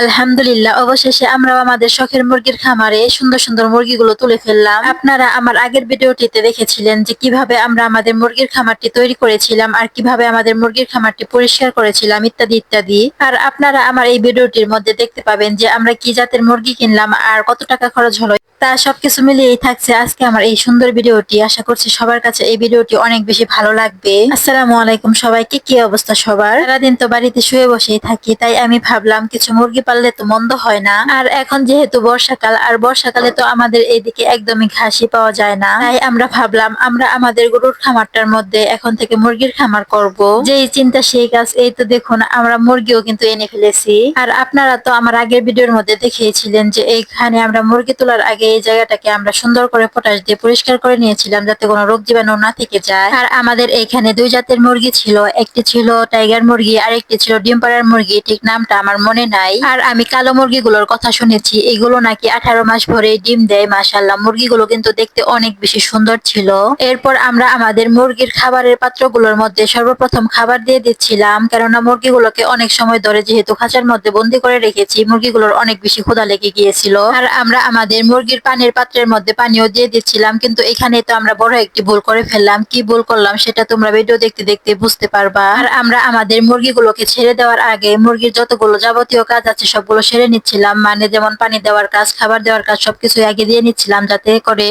আলহামদুলিল্লাহ, অবশেষে আমরাও আমাদের শখের মুরগির খামারে সুন্দর সুন্দর মুরগিগুলো তুলে ফেললাম। আপনারা আমার আগের ভিডিওটিতে দেখেছিলেন যে কীভাবে আমরা আমাদের মুরগির খামারটি তৈরি করেছিলাম আর কীভাবে আমাদের মুরগির খামারটি পরিষ্কার করেছিলাম, ইত্যাদি ইত্যাদি। আর আপনারা আমার এই ভিডিওটির মধ্যে দেখতে পাবেন যে আমরা কি জাতের মুরগি কিনলাম আর কত টাকা খরচ হলো। তা সবকিছু মিলিয়েই থাকছে আজকে আমার এই সুন্দর ভিডিওটি। আশা করছি সবার কাছে এই ভিডিওটি অনেক বেশি ভালো লাগবে। আসসালামু আলাইকুম সবাইকে, কি অবস্থা সবার? সারাদিন তো বাড়িতে শুয়ে বসেই থাকি, তাই আমি ভাবলাম কিছু মুরগি পাললে তো মন্দ হয় না। আর এখন যেহেতু বর্ষাকাল, আর বর্ষাকালে তো আমাদের এইদিকে একদমই ঘাসই পাওয়া যায় না। তাই আমরা ভাবলাম, আমরা আমাদের গরুর খামারটার মধ্যে এখন থেকে মুরগির খামার করব। যেই চিন্তা, সেই কাজ, এই তো দেখুন, আমরা মুরগিও কিন্তু এনে ফেলেছি। আর আপনারা তো আমার আগের ভিডিওর মধ্যে দেখিয়েছিলেন যে এইখানে আমরা মুরগি তোলার আগে এই জায়গাটাকে আমরা সুন্দর করে পটাশ দিয়ে পরিষ্কার করে নিয়েছিলাম যাতে কোনো রোগ জীবাণু না থেকে যায়। আর আমাদের এইখানে দুই জাতের মুরগি ছিল, একটি ছিল টাইগার মুরগি আর একটি ছিল ডিম মুরগি, ঠিক নামটা আমার মনে নাই। আর আমি কালো মুরগিগুলোর কথা শুনেছি। এগুলো নাকি আঠারো মাস ভরে ডিম দেয় মাসাল্লাহ মুরগিগুলো কিন্তু দেখতে অনেক বেশি সুন্দর ছিল। এরপর আমরা আমাদের মুরগির খাবারের পাত্রগুলোর মধ্যে সর্বপ্রথম খাবার দিয়ে দিচ্ছিলাম, কেননা মুরগিগুলোকে অনেক সময় ধরে যেহেতু খাঁচার মধ্যে বন্দি করে রেখেছি, মুরগিগুলোর অনেক বেশি ক্ষুধা লেগে গিয়েছিল। আর আমরা আমাদের মুরগির পানির পাত্রের মধ্যে পানিও দিয়ে দিচ্ছিলাম, কিন্তু এখানে তো আমরা বড় একটি ভুল করে ফেললাম। কি ভুল করলাম সেটা তোমরা ভিডিও দেখতে দেখতে বুঝতে পারবা। আর আমরা আমাদের মুরগিগুলোকে ছেড়ে দেওয়ার আগে মুরগির যতগুলো যাবতীয় কাজ আছে সবগুলো সেরে নিচ্ছিলাম মানে যেমন পানি দেওয়ার কাজ, খাবার দেওয়ার কাজ, সবকিছু আগে দিয়ে নিচ্ছিলাম যাতে করে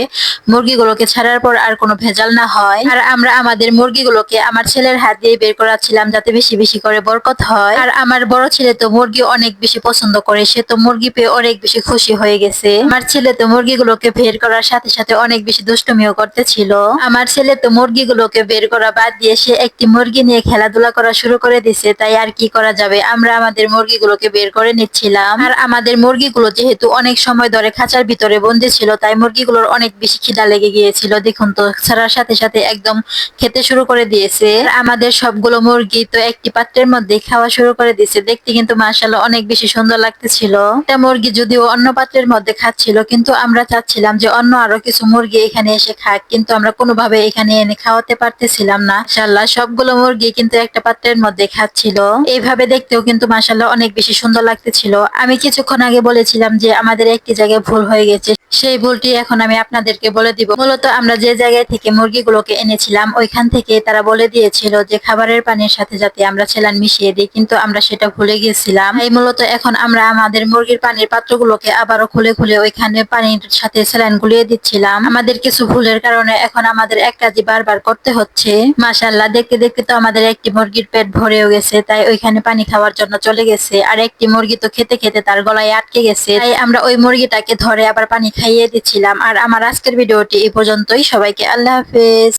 মুরগিগুলোকে ছাড়ার পর আর কোনো ভেজাল না হয়। আর আমরা আমাদের মুরগিগুলোকে আমার ছেলের হাত দিয়ে বের করাচ্ছিলাম যাতে বেশি বেশি করে বরকত হয়। আর আমার বড় ছেলে তো মুরগি অনেক বেশি পছন্দ করে, সে তো মুরগি পেয়ে অনেক বেশি খুশি হয়ে গেছে। আমার ছেলে তো মুরগিগুলোকে বের করার সাথে সাথে অনেক বেশি দুষ্টুমিও করতেছিল। আমার ছেলে তো মুরগিগুলোকে বের করা বাদ দিয়ে সে একটি মুরগি নিয়ে খেলাধুলা করা শুরু করে দিছে, তাই আর কি করা যাবে? আমরা আমাদের মুরগিগুলোকে বের করে নিচ্ছিলাম আর আমাদের মুরগিগুলো যেহেতু অনেক সময় ধরে খাঁচার ভিতরে বন্দি ছিল, তাই মুরগিগুলোর অনেক বেশি খিদা লেগে গিয়েছিল। দেখুন তো, ছাড়ার সাথে সাথে একদম খেতে শুরু করে দিয়েছে। আমাদের সবগুলো মুরগি তো একটি পাত্রের মধ্যে খাওয়া শুরু করে দিয়েছে। দেখতে কিন্তু মাসাল্লাহ অনেক বেশি সুন্দর লাগতেছিল। একটা মুরগি যদিও অন্য পাত্রের মধ্যে খাচ্ছিল, কিন্তু আমরা চাচ্ছিলাম যে অন্য আরও কিছু মুরগি এখানে এসে খাক, কিন্তু আমরা কোনোভাবে এখানে এনে খাওয়াতে পারতেছিলাম না। মাসাল্লাহ সবগুলো মুরগি কিন্তু একটা পাত্রের মধ্যে খাচ্ছিল। এইভাবে দেখতেও কিন্তু মাসাল্লাহ অনেক বেশি সুন্দর লাগতেছিল। আমি কিছুক্ষণ আগে বলেছিলাম যে আমাদের একটি জায়গায় ভুল হয়ে গেছে। সেই ভুলটি এখন আমি আপনাদেরকে বলে দিব। মূলত আমরা যে জায়গায় থেকে মুরগিগুলোকে এনেছিলাম, ওইখান থেকে তারা বলে দিয়েছিল যে খাবারের পানির সাথে যাতে আমরা ছেলান মিশিয়ে দিই, কিন্তু আমরা সেটা ভুলে গিয়েছিলাম। এই মূলত এখন আমরা আমাদের মুরগির পানির পাত্রগুলোকে আবারও খুলে খুলে ওইখানে পানির সাথে স্যালাইন গুলিয়ে দিচ্ছিলাম। আমাদের কিছু ভুলের কারণে এখন আমাদের এক কাজই বারবার করতে হচ্ছে। মাসাল্লাহ দেখতে দেখতে তো আমাদের একটি মুরগির পেট ভরেও গেছে, তাই ওইখানে পানি খাওয়ার জন্য চলে গেছে। আর একটি মুরগি তো খেতে খেতে তার গলায় আটকে গেছে, তাই আমরা ওই মুরগিটাকে ধরে আবার পানি খাইয়ে দিচ্ছিলাম আর আমার আজকের ভিডিওটি এই পর্যন্তই। সবাইকে আল্লাহ হাফেজ।